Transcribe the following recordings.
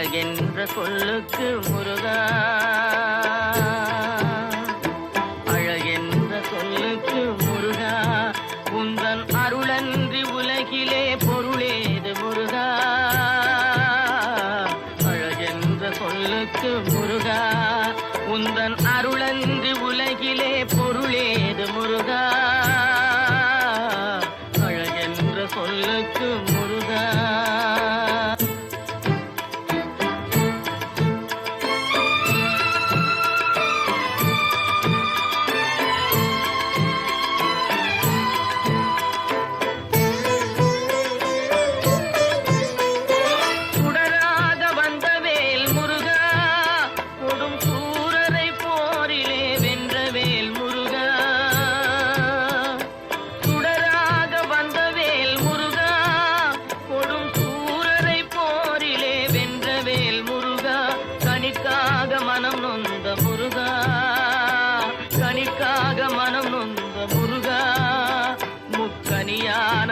அழகென்ற சொல்லுக்கு முருகா. அழகென்ற சொல்லுக்கு முருகா. உந்தன் அருளன்றி உலகிலே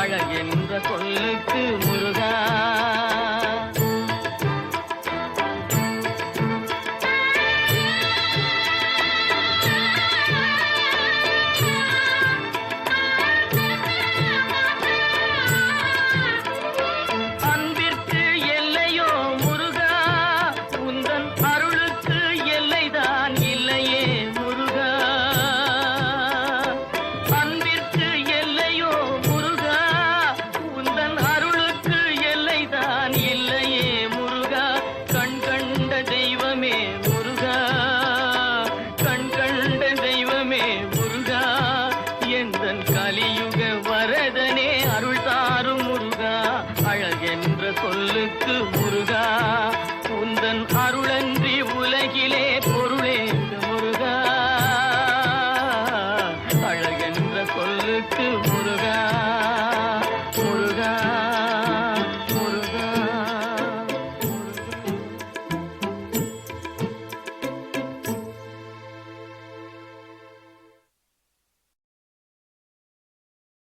அழகென்ற சொல்லுக்கு முருகன்